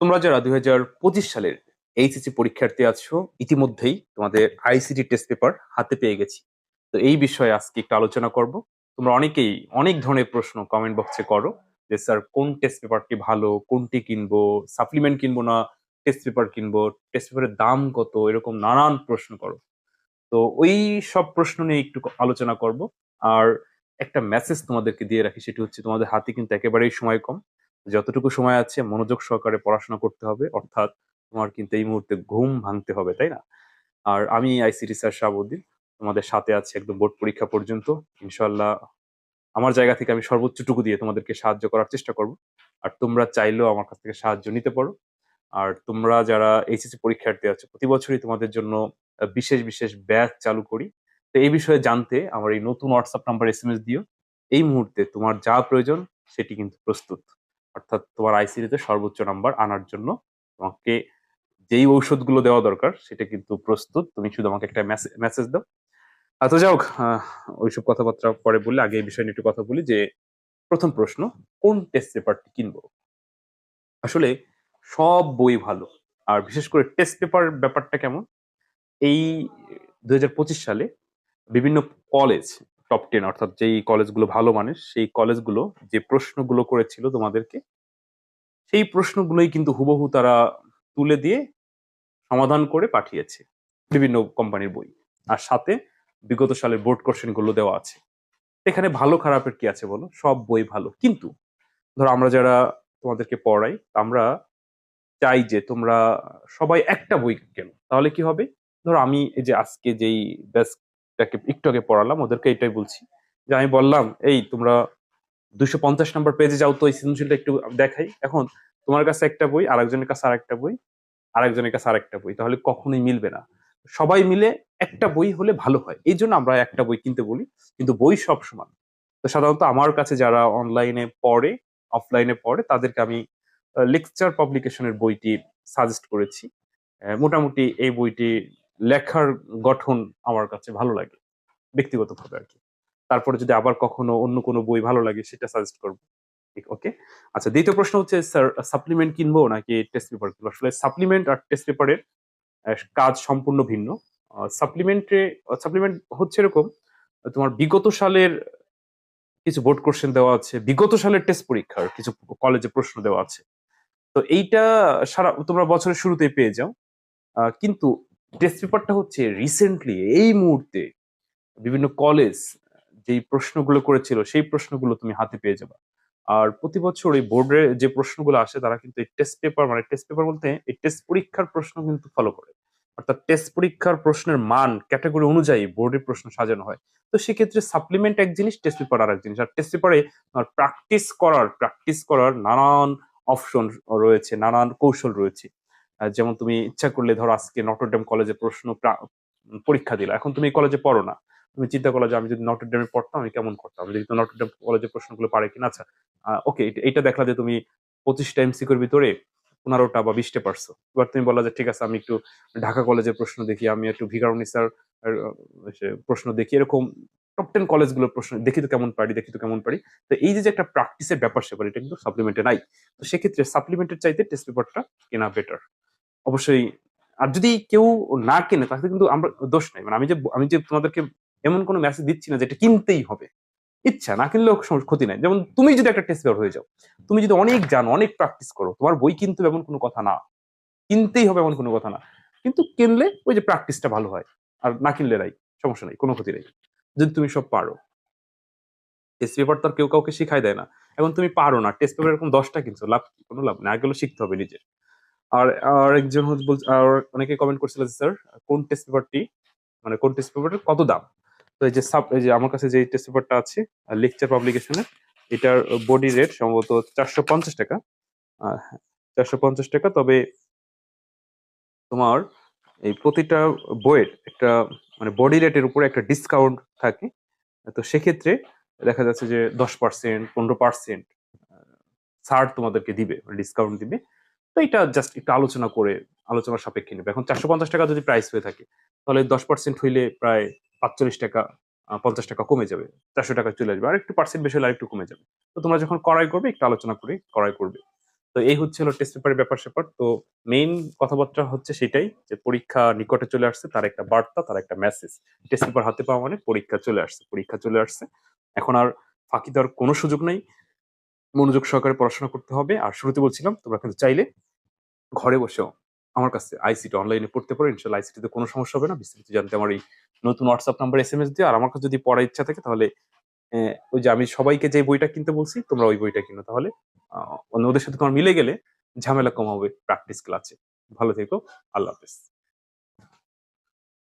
তোমরা যারা দুই হাজার পঁচিশ সালের এইচএসসি পরীক্ষার্থী আছো, ইতিমধ্যেই তোমাদের আইসিটি টেস্ট পেপার হাতে পেয়ে গেছি। তো এই বিষয়ে আজকে একটু আলোচনা করব। তোমরা অনেকেই অনেক ধরনের প্রশ্ন কমেন্ট বক্সে করো যে, স্যার, কোন টেস্ট পেপারটি ভালো? কোনটি কিনবো? সাপ্লিমেন্ট কিনবো না? টেস্ট পেপার কিনবো? টেস্ট পেপারের দাম কত? এরকম নানান প্রশ্ন করো। তো ওই সব প্রশ্ন নিয়ে একটু আলোচনা করব। আর একটা মেসেজ তোমাদেরকে দিয়ে রাখি, সেটি হচ্ছে তোমাদের হাতে কিন্তু একেবারেই সময় কম। যতটুকু সময় আছে মনোযোগ সহকারে পড়াশোনা করতে হবে, অর্থাৎ তোমার কিন্তু এই মুহূর্তে ঘুম ভাঙতে হবে, তাই না? আর আমি আইসিটি স্যার শাহাবুদ্দিন তোমাদের সাথে আছি একদম বোর্ড পরীক্ষা পর্যন্ত। ইনশাল্লাহ আমার জায়গা থেকে আমি সর্বোচ্চটুকু দিয়ে তোমাদেরকে সাহায্য করার চেষ্টা করব। আর তোমরা চাইলেও আমার কাছ থেকে সাহায্য নিতে পারো। আর তোমরা যারা এইচএসসি পরীক্ষার্থী আছো, প্রতি বছরই তোমাদের জন্য বিশেষ বিশেষ ব্যাচ চালু করি। তো এই বিষয়ে জানতে আমার এই নতুন হোয়াটসঅ্যাপ নাম্বার এস দিও। এই মুহূর্তে তোমার যা প্রয়োজন সেটি কিন্তু প্রস্তুত। অর্থাৎ তোমার আইসিডিতে সর্বোচ্চ নাম্বার আনার জন্য তোমাকে যেই ঔষধগুলো দেওয়া দরকার সেটা কিন্তু প্রস্তুত। তুমি শুধু আমাকে একটা মেসেজ দাও। আহ, তো যাই হোক ওইসব কথাবার্তা পরে বললে আগে এই বিষয় নিয়ে একটু কথা বলি যে প্রথম প্রশ্ন কোন টেস্ট পেপারটি কিনবো? আসলে সব বই ভালো। আর বিশেষ করে টেস্ট পেপার ব্যাপারটা কেমন? এই দুই হাজার পঁচিশ সালে বিভিন্ন কলেজ টপ টেন অর্থাৎ যেই কলেজগুলো ভালো মানের, সেই কলেজগুলো যে প্রশ্নগুলো করেছিল তোমাদেরকে, সেই প্রশ্নগুলোই কিন্তু হুবহু তারা তুলে দিয়ে সমাধান করে পাঠিয়েছে বিভিন্ন কোম্পানির বই। আর সাথে বিগত সালের বোর্ড কোশ্চেনগুলো দেওয়া আছে। এখানে ভালো খারাপের কি আছে বলো? সব বই ভালো। কিন্তু ধরো আমরা যারা তোমাদেরকে পড়াই, আমরা চাই যে তোমরা সবাই একটা বই কেন। তাহলে কি হবে? ধরো আমি এই যে আজকে যেই ব্যাচটাকে একটু আগে পড়ালাম, ওদেরকে এটাই বলছি। যে আমি বললাম, এই, তোমরা দুশো পঞ্চাশ নম্বর পেজে যাও তো, এই সৃজনশীলটা একটু দেখাই। এখন তোমার কাছে একটা বই, আরেকজনের কাছে আরেকটা বই, আরেকজনের কাছে আরেকটা বই, তাহলে কখনোই মিলবে না। সবাই মিলে একটা বই হলে ভালো হয়। এই জন্য আমরা একটা বই কিনতে বলি, কিন্তু বই সব সমান। তো সাধারণত আমার কাছে যারা অনলাইনে পড়ে অফলাইনে পড়ে, তাদেরকে আমি লেকচার পাবলিকেশনের বইটি সাজেস্ট করেছি। মোটামুটি এই বইটি লেখার গঠন আমার কাছে ভালো লাগে, ব্যক্তিগতভাবে আর কি। তারপরে যদি আবার কখনো অন্য কোনো বই ভালো লাগে, সেটা সাজেস্ট করব। ওকে আচ্ছা দ্বিতীয় প্রশ্ন হচ্ছে স্যার সাপ্লিমেন্ট কিনবো নাকি টেস্ট পেপার কিনবো? আসলে সাপ্লিমেন্ট আর টেস্ট পেপারের কাজ সম্পূর্ণ ভিন্ন। সাপ্লিমেন্টে সাপ্লিমেন্ট হচ্ছে এরকম, তোমার বিগত সালের কিছু বোর্ড কোশ্চেন দেওয়া আছে, বিগত সালের টেস্ট পরীক্ষার কিছু কলেজে প্রশ্ন দেওয়া আছে। তো এইটা সারা তোমরা বছরের শুরুতেই পেয়ে যাও। কিন্তু টেস্ট পেপারটা হচ্ছে রিসেন্টলি এই মুহূর্তে বিভিন্ন কলেজ যেই প্রশ্নগুলো করেছিল, সেই প্রশ্নগুলো তুমি হাতে পেয়ে যাবে। আর প্রতি বছর এই বোর্ডের যে প্রশ্নগুলো আসে, তারা কিন্তু এই টেস্ট পেপার মানে টেস্ট পেপার বলতে এই টেস্ট পরীক্ষার প্রশ্ন কিন্তু ফলো করে। অর্থাৎ টেস্ট পরীক্ষার প্রশ্নের মান ক্যাটাগরি অনুযায়ী বোর্ডের প্রশ্ন সাজানো হয়। তো সেক্ষেত্রে সাপ্লিমেন্ট এক জিনিস টেস্ট পেপার আর এক জিনিস। আর টেস্ট পেপারে প্র্যাকটিস করার প্র্যাকটিস করার নানান অপশন রয়েছে, নানান কৌশল রয়েছে। যেমন তুমি ইচ্ছা করলে ধরো আজকে নটরডেম কলেজে প্রশ্ন প্রা- পরীক্ষা দিলা। এখন তুমি কলেজে পড়ো না। তুমি চিন্তা করলে যে আমি যদি নটরডেমে পড়তাম, আমি কেমন করতাম? যদি নটরডেম কলেজের প্রশ্নগুলো পারে কিনা আচ্ছা ওকে এটা দেখলা যে তুমি পঁচিশটা এমসিকিউর ভিতরে পনেরোটা বা বিশটা পারছ। এবার তুমি বলা যে ঠিক আছে, আমি একটু ঢাকা কলেজের প্রশ্ন দেখি, আমি একটু ভিকারুনিসার প্রশ্ন দেখি। এরকম টপ টেন কলেজগুলোর প্রশ্ন, দেখি তো কেমন পারি, দেখি তো কেমন পারি। তো এই যে যে একটা প্র্যাকটিসের ব্যাপার, সেবার এটা কিন্তু সাপ্লিমেন্টে নাই। তো সেক্ষেত্রে সাপ্লিমেন্টের চাইতে টেস্ট পেপারটা কেনা বেটার অবশ্যই, আর যদি কেউ না কেনে তাহলে কিন্তু আমরা দোষ নাই। মানে আমি যে আমি যে তোমাদেরকে এমন কোনো মেসেজ দিচ্ছি না যে এটা কিনতেই হবে। ইচ্ছা না কিনলেও ক্ষতি নাই। যেমন তুমি যদি একটা টেস্ট হয়ে যাও, তুমি যদি অনেক জানো, অনেক প্র্যাকটিস করো, তোমার বই কিনতে এমন কোনো কথা না। কিনতেই হবে এমন কোনো কথা না। কিন্তু কিনলে ওই যে প্র্যাকটিসটা ভালো হয়, আর না কিনলে নাই, সমস্যা নাই, কোনো ক্ষতি নেই। যদি তুমি সব পারো। টেস্ট পেপার তো আর কেউ কাউকে শিখাই দেয় না। এখন তুমি পারো না টেস্ট পেপার এরকম দশটা কিনছো, লাভ কোনো লাভ না আগেগুলো শিখতে হবে নিজে। আর আর একজন হচ্ছে বলছে, আর অনেকে কমেন্ট করছিল যে, স্যার, কোন টেস্ট পেপারটি মানে কোন টেস্ট পেপারটার কত দাম? তো এই যে সাব এই যে আমার কাছে যে টেস্ট পেপারটা আছে লেকচার পাবলিকেশনের এটার বডি রেট সম্ভবত চারশো পঞ্চাশ টাকা। চারশো পঞ্চাশ টাকা, তবে তোমার এই প্রতিটা বইয়ের একটা মানে বডি রেটের উপরে একটা ডিসকাউন্ট থাকে। তো সেক্ষেত্রে দেখা যাচ্ছে যে দশ পার্সেন্ট পনেরো পার্সেন্ট ছাড় তোমাদেরকে দিবে ডিসকাউন্ট দিবে। তো এটা জাস্ট একটু আলোচনা করে, আলোচনার সাপেক্ষে নেবে। এখন চারশো পঞ্চাশ টাকা যদি প্রাইস হয়ে থাকে, তাহলে দশ পার্সেন্ট হইলে প্রায় পাঁচচল্লিশ টাকা পঞ্চাশ টাকা কমে যাবে। চারশো টাকা চলে আসবে। আর একটু পার্সেন্ট বেশি হলে আর একটু কমে যাবে। তো তোমরা যখন করাই করবে, একটু আলোচনা করে করাই করবে। তো এই হচ্ছে হলো টেস্ট পেপারের ব্যাপার স্যাপার। তো মেইন কথাবার্তা হচ্ছে সেটাই যে পরীক্ষা নিকটে চলে আসছে, তার একটা বার্তা, তার একটা মেসেজ টেস্ট পেপার হাতে পাওয়া মানে পরীক্ষা চলে আসছে, পরীক্ষা চলে আসছে। এখন আর ফাঁকি দেওয়ার কোনো সুযোগ নেই। মনোযোগ সহকারে পড়াশোনা করতে হবে। আর শুরুতে বলছিলাম তোমরা কিন্তু চাইলে ঘরে বসেও আমার কাছে আইসিটি অনলাইনে পড়তে পারো। ইনশাল্লাহ আইসিটিতে কোনো সমস্যা হবে না। বিস্তারিত জানতে আমার এই নতুন WhatsApp number S M S দিয়ে। আর আমার কাছে যদি পড়ার ইচ্ছা থাকে তাহলে ওই যে আমি সবাইকে যে বইটা কিনতে বলছি তোমরা ওই বইটা কিনো। তাহলে আহ, অন্য ওদের সাথে তোমার মিলে গেলে ঝামেলা কম হবে প্র্যাকটিস ক্লাসে ভালো থেকো। আল্লাহ হাফেজ।